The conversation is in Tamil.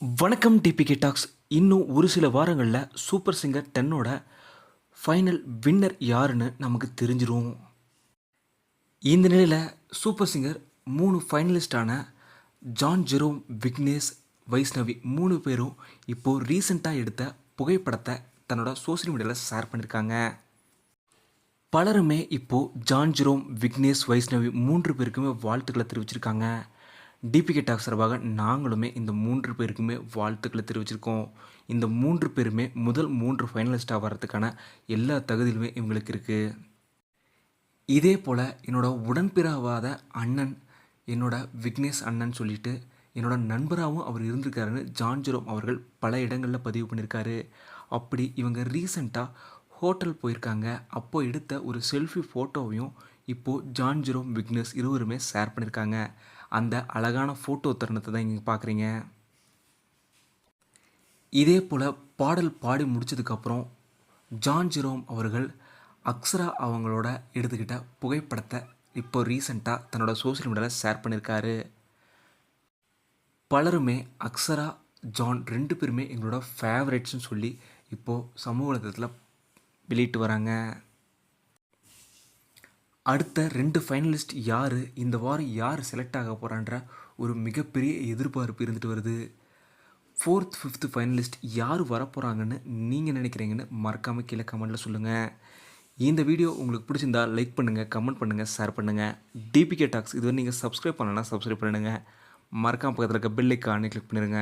வணக்கம் டிபிகே டாக்ஸ். இன்னும் ஒரு சில வாரங்களில் சூப்பர் சிங்கர் டென்னோட ஃபைனல் வின்னர் யாருன்னு நமக்கு தெரிஞ்சிடும் இந்த நிலையில் சூப்பர் சிங்கர் மூணு ஃபைனலிஸ்டான ஜான் ஜெரோம் விக்னேஷ் வைஷ்ணவி மூணு பேரும் இப்போது ரீசெண்டாக எடுத்த புகைப்படத்தை தன்னோட சோஷியல் மீடியாவில் ஷேர் பண்ணியிருக்காங்க பலருமே இப்போது ஜான் ஜெரோம் விக்னேஷ் வைஷ்ணவி மூன்று பேருக்குமே வாழ்த்துக்களை தெரிவிச்சிருக்காங்க. டிபிகே டாக் சார்பாக நாங்களுமே இந்த மூன்று பேருக்குமே வாழ்த்துக்களை தெரிவிச்சிருக்கோம். இந்த மூன்று பேருமே முதல் மூன்று ஃபைனலிஸ்டாக வர்றதுக்கான எல்லா தகுதியிலுமே இவங்களுக்கு இருக்குது இதே போல் என்னோட உடன்பிறவாத அண்ணன் என்னோட விக்னேஷ் அண்ணன் சொல்லிட்டு என்னோட நண்பராகவும் அவர் இருந்திருக்காருன்னு ஜான் ஜெரோம் அவர்கள் பல இடங்களில் பதிவு பண்ணியிருக்காரு அப்படி இவங்க ரீசண்டாக ஹோட்டல் போயிருக்காங்க. அப்போ எடுத்த ஒரு செல்ஃபி ஃபோட்டோவையும் இப்போது ஜான் ஜெரோம் விக்னேஷ் இருவருமே ஷேர் பண்ணியிருக்காங்க அந்த அழகான ஃபோட்டோ தருணத்தை தான் இங்கே பார்க்குறீங்க இதே போல் பாடல் பாடி முடிச்சதுக்கப்புறம் ஜான் ஜெரோம் அவர்கள் அக்ஸரா அவங்களோட எடுத்துக்கிட்ட புகைப்படத்தை இப்போ ரீசெண்டாக தன்னோட சோஷியல் மீடியாவில் ஷேர் பண்ணியிருக்காரு பலருமே அக்ஸரா ஜான் ரெண்டு பேருமே எங்களோட ஃபேவரட்ஸ்னு சொல்லி இப்போது சமூக வலைதளத்தில் வெளியிட்டு வராங்க. அடுத்த ரெண்டு ஃபைனலிஸ்ட் யார்? இந்த வாரம் யார் செலக்ட் ஆக போகிறான்ற ஒரு மிகப்பெரிய எதிர்பார்ப்பு இருந்துட்டு வருது. ஃபோர்த் ஃபிஃப்த்து ஃபைனலிஸ்ட் யார் வரப்போகிறாங்கன்னு நீங்கள் நினைக்கிறீங்கன்னு மறக்காமல் கீழே கமெண்ட்டில் சொல்லுங்கள் இந்த வீடியோ உங்களுக்கு பிடிச்சிருந்தா லைக் பண்ணுங்கள் கமெண்ட் பண்ணுங்கள் ஷேர் பண்ணுங்கள் டிபிகே டாக்ஸ் இதுவரை நீங்கள் சப்ஸ்கிரைப் பண்ணலன்னா சப்ஸ்கிரைப் பண்ணுங்கள் மறக்காமல் பக்கத்தில் இருக்க பெல் ஐக்கானே கிளிக் பண்ணிடுங்க.